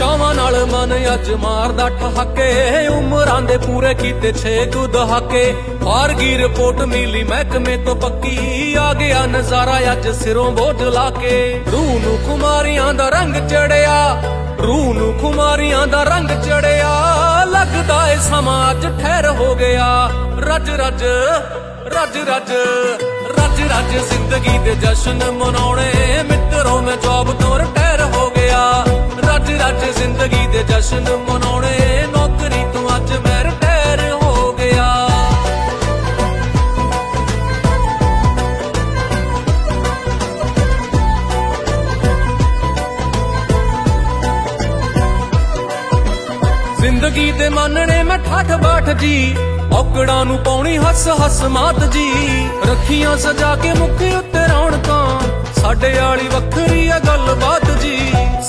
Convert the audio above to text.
ਚਾਵਾਂ ਨਾਲ ਮਨ ਅੱਜ ਮਾਰਦਾ ਠਹਾਕੇ। ਉਮਰਾਂ ਦੇ ਪੂਰੇ ਕੀਤੇ ਛੇ ਕੁ ਦਹਾਕੇ। ਫਾਰਗੀ ਰਿਪੋਰਟ ਮਿਲੀ ਮਹਿਕਮੇ ਤੋਂ ਪੱਕੀ। ਆ ਗਿਆ ਨਜ਼ਾਰਾ ਅੱਜ ਸਿਰੋਂ ਬੋਝ ਲਾ ਕੇ। ਰੂਹ ਨੂੰ ਖੁਮਾਰੀਆਂ ਦਾ ਰੰਗ ਚੜਿਆ। ਰੂਹ ਨੂੰ ਖੁਮਾਰੀਆਂ ਦਾ ਰੰਗ ਚੜਿਆ। ਲੱਗਦਾ ਏ ਸਮਾਂ ਅੱਜ ਠਹਿਰ ਹੋ ਗਿਆ। ਰੱਜ ਰੱਜ ਰੱਜ ਰੱਜ ਰੱਜ ਰੱਜ ਜ਼ਿੰਦਗੀ ਦੇ ਜਸ਼ਨ ਮਨਾਉਣੇ। ਜਸ਼ਨ ਮਨਾਉਣੇ, ਨੌਕਰੀ ਤੋਂ ਅੱਜ ਮੈਂ ਰਿਟਾਇਰ ਹੋ ਗਿਆ। ਜ਼ਿੰਦਗੀ ਦੇ ਮੰਨਣੇ ਮੈਂ ਠੱਠ ਬਾਠ ਜੀ, ਔਕੜਾਂ ਨੂੰ ਪਾਉਣੀ ਹੱਸ ਹੱਸ ਮਾਤ ਜੀ। ਰੱਖੀਆਂ ਸਜਾ ਕੇ ਮੁੱਖ ਉੱਤੇ ਰੌਣਕਾਂ, ਸਾਡੇ ਵਾਲੀ